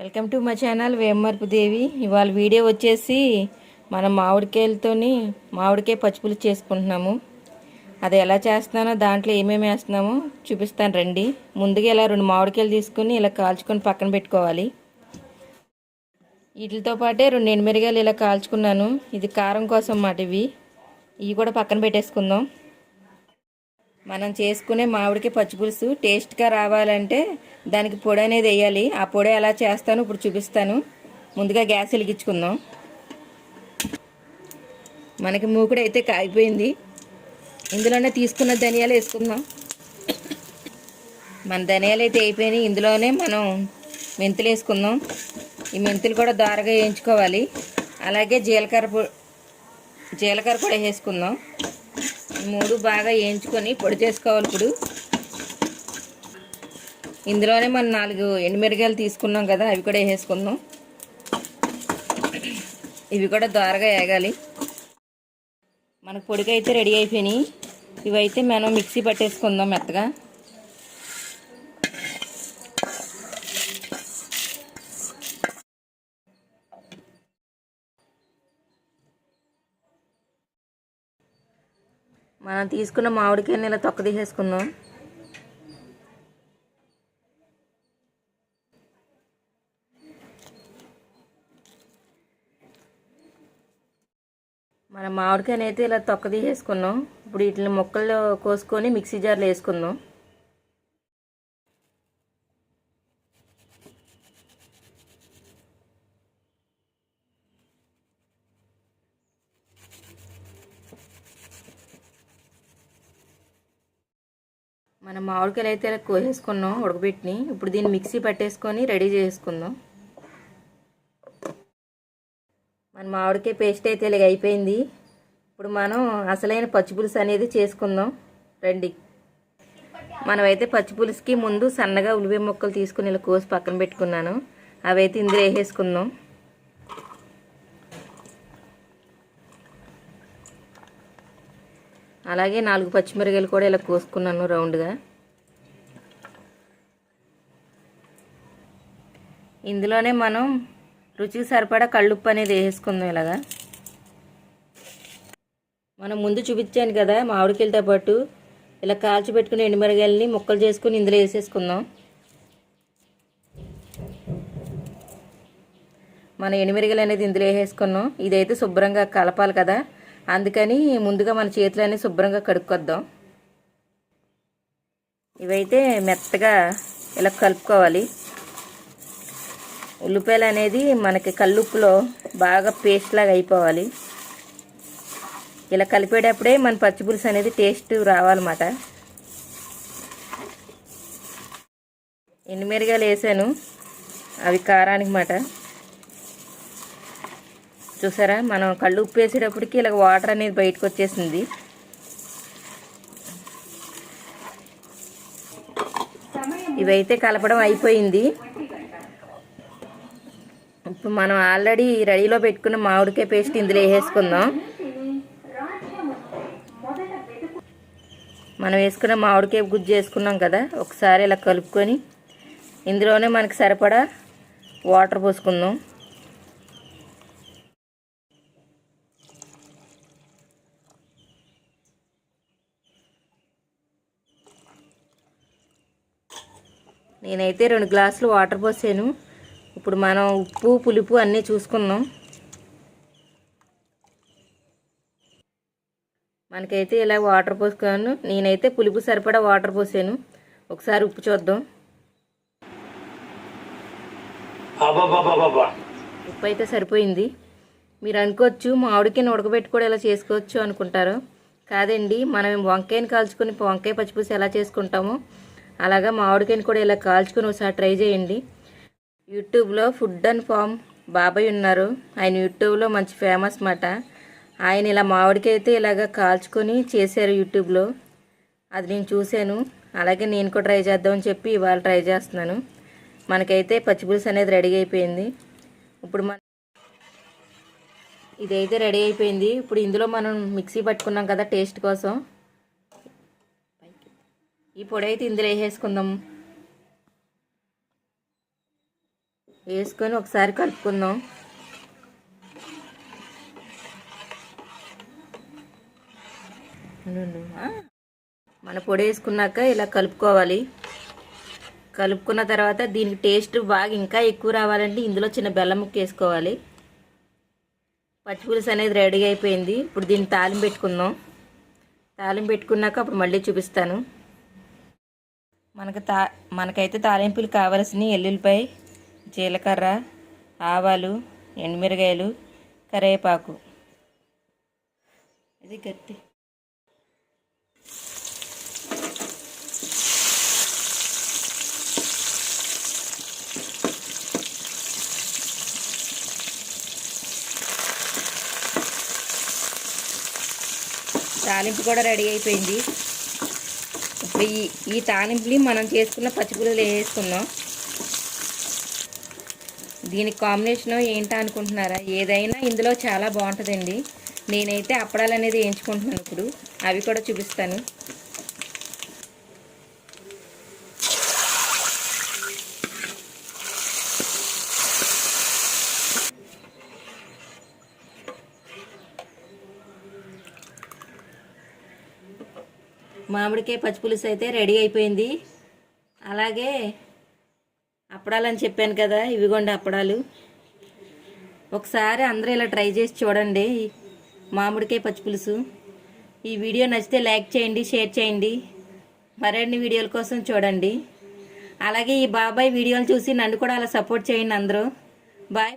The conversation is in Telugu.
వెల్కమ్ టు మా ఛానల్ వేమర్పు దేవి. ఇవాళ వీడియో వచ్చేసి మనం మామిడికాయలతోని మామిడికాయ పచ్చిపులుసు చేసుకుంటున్నాము. అది ఎలా చేస్తున్నానో దాంట్లో ఏమేమి వేస్తున్నామో చూపిస్తాను రండి. ముందుగా ఇలా రెండు మామిడికాయలు తీసుకుని ఇలా కాల్చుకొని పక్కన పెట్టుకోవాలి. వీటితో పాటే రెండు ఎండుమిరగాయలు ఇలా కాల్చుకున్నాను. ఇది కారం కోసం మాట ఇవి ఇవి కూడా పక్కన పెట్టేసుకుందాం. మనం చేసుకునే మామిడికి పచ్చిపులుసు టేస్ట్గా రావాలంటే దానికి పొడి అనేది వేయాలి. ఆ పొడి ఎలా చేస్తాను ఇప్పుడు చూపిస్తాను. ముందుగా గ్యాస్ వెలిగించుకుందాం. మనకి మూకుడు అయితే కాగిపోయింది. ఇందులోనే తీసుకున్న ధనియాలు వేసుకుందాం. మన ధనియాలు అయితే అయిపోయినాయి. ఇందులోనే మనం మెంతులు వేసుకుందాం. ఈ మెంతులు కూడా దారగా వేయించుకోవాలి. అలాగే జీలకర్ర పొ- జీలకర్ర కూడా వేసుకుందాం. మూడు బాగా వేయించుకొని పొడి చేసుకోవాలి ఇప్పుడు. ఇందులోనే మనం నాలుగు ఎండుమిరగాయలు తీసుకున్నాం కదా అవి కూడా వేసేసుకుందాం. ఇవి కూడా దోరగా వేగాలి. మనకు పొడికైతే రెడీ అయిపోయినాయి. ఇవైతే మనం మిక్సీ పట్టేసుకుందాం మెత్తగా. మనం తీసుకున్న మామిడికాయని ఇలా తొక్క తీసేసుకుందాం. మన మామిడికాయని అయితే ఇలా తొక్క తీసేసుకున్నాం. ఇప్పుడు వీటిని ముక్కలు కోసుకొని మిక్సీ జార్లో వేసుకుందాం. మన మామిడికాయలు అయితే ఇలా కోసేసుకున్నాం ఉడకబెట్టిని. ఇప్పుడు దీన్ని మిక్సీ పట్టేసుకొని రెడీ చేసుకుందాం. మన మామిడికాయ పేస్ట్ అయితే ఇలాగ అయిపోయింది. ఇప్పుడు మనం అసలైన పచ్చిపులుసు అనేది చేసుకుందాం. రండి. మనమైతే పచ్చిపులుసుకి ముందు సన్నగా ఉల్లిపాయ ముక్కలు తీసుకుని ఇలా కోసి పక్కన పెట్టుకున్నాను. అవైతే ఇందులో వేసేసుకుందాం. అలాగే నాలుగు పచ్చిమిరకాయలు కూడా ఇలా కోసుకున్నాను రౌండ్గా. ఇందులోనే మనం రుచికి సరిపడా కళ్ళుప్పు అనేది వేసేసుకుందాం ఇలాగా. మనం ముందు చూపించాను కదా మామిడికాయలతో పాటు ఇలా కాల్చి పెట్టుకుని ఎండుమిరగాయలని ముక్కలు చేసుకుని ఇందులో వేసేసుకుందాం. మన ఎండుమిరగాయలు అనేది ఇందులో వేసేసుకున్నాం. ఇదైతే శుభ్రంగా కలపాలి కదా. అందుకని ముందుగా మన చేతులన్నీ శుభ్రంగా కడుక్కొద్దాం. ఇవైతే మెత్తగా ఇలా కలుపుకోవాలి. ఉల్లిపాయలు అనేది మనకి కల్లుప్పులో బాగా పేస్ట్ లాగా అయిపోవాలి. ఇలా కలిపేటప్పుడే మన పచ్చిపులుసు అనేది టేస్ట్ రావాలన్నమాట. ఎండుమిరగాయలు వేసాను? అవి కారానికి మాట చూసారా? మనం కళ్ళు ఉప్పు వేసేటప్పటికి ఇలా వాటర్ అనేది బయటకు వచ్చేసింది. ఇవైతే కలపడం అయిపోయింది. ఇప్పుడు మనం ఆల్రెడీ రెడీలో పెట్టుకున్న మామిడికాయ పేస్ట్ ఇందులో వేసేసుకుందాం. మనం వేసుకున్న మామిడికాయ గుజ్జు వేసుకున్నాం కదా ఒకసారి ఇలా కలుపుకొని ఇందులోనే మనకి సరిపడా వాటర్ పోసుకుందాం. నేనైతే రెండు గ్లాసులు వాటర్ పోసాను. ఇప్పుడు మనం ఉప్పు పులుపు అన్నీ చూసుకుందాం. మనకైతే ఇలా వాటర్ పోసుకున్నాను. నేనైతే పులుపు సరిపడా వాటర్ పోసాను. ఒకసారి ఉప్పు చూద్దాం. ఉప్పు అయితే సరిపోయింది. మీరు అనుకోవచ్చు మామిడికాయని ఉడకబెట్టి కూడా ఇలా చేసుకోవచ్చు అనుకుంటారు. కాదండి మనం వంకాయని కాల్చుకొని వంకాయ పచ్చిపులుసు ఎలా చేసుకుంటామో అలాగా మామిడికాయని కూడా ఇలా కాల్చుకొని ఒకసారి ట్రై చేయండి. యూట్యూబ్లో ఫుడ్ అండ్ ఫామ్ బాబాయ్ ఉన్నారు. ఆయన యూట్యూబ్లో మంచి ఫేమస్ మాట ఆయన ఇలా మామిడికాయ అయితే ఇలాగ కాల్చుకొని చేశారు యూట్యూబ్లో. అది నేను చూశాను. అలాగే నేను కూడా ట్రై చేద్దామని చెప్పి ఇవాళ ట్రై చేస్తున్నాను. మనకైతే పచ్చిపులుసు అనేది రెడీ అయిపోయింది. ఇప్పుడు మన ఇదైతే రెడీ అయిపోయింది. ఇప్పుడు ఇందులో మనం మిక్సీ పట్టుకున్నాం కదా టేస్ట్ కోసం. ఈ పొడి అయితే ఇందులో వేసేసుకుందాం. వేసుకొని ఒకసారి కలుపుకుందాం. మన పొడి వేసుకున్నాక ఇలా కలుపుకోవాలి. కలుపుకున్న తర్వాత దీనికి టేస్ట్ బాగా ఇంకా ఎక్కువ రావాలంటే ఇందులో చిన్న బెల్లం ముక్క వేసుకోవాలి. పచ్చిపులుసు అనేది రెడీ అయిపోయింది. ఇప్పుడు దీన్ని తాలింపు పెట్టుకుందాం. తాలింపు పెట్టుకున్నాక అప్పుడు మళ్ళీ చూపిస్తాను. మనకు తా మనకైతే తాలింపులు కావలసినవి ఎల్లుల్లిపాయ జీలకర్ర ఆవాలు ఎండుమిరగాయలు కరివేపాకు. ఇది గట్టి. తాలింపు కూడా రెడీ అయిపోయింది. వెయ్యి ఈ ఈ మనం చేసుకున్న పచ్చిపులులు వేసుకున్నాం దీనికి కాంబినేషన్ ఏంటా అనుకుంటున్నారా? ఏదైనా ఇందులో చాలా బాగుంటుందండి. నేనైతే అప్పడాలు అనేది వేయించుకుంటున్నాను ఇప్పుడు. అవి కూడా చూపిస్తాను. మామిడికాయ పచ్చిపులుసు అయితే రెడీ అయిపోయింది. అలాగే అప్పడాలని చెప్పాను కదా ఇవిగోండి అప్పడాలు. ఒకసారి అందరూ ఇలా ట్రై చేసి చూడండి మామిడికాయ పచ్చిపులుసు ఈ వీడియో నచ్చితే లైక్ చేయండి షేర్ చేయండి. మరిన్ని వీడియోల కోసం చూడండి. అలాగే ఈ బాబాయ్ వీడియోలు చూసి నన్ను కూడా అలా సపోర్ట్ చేయండి అందరూ. బాయ్.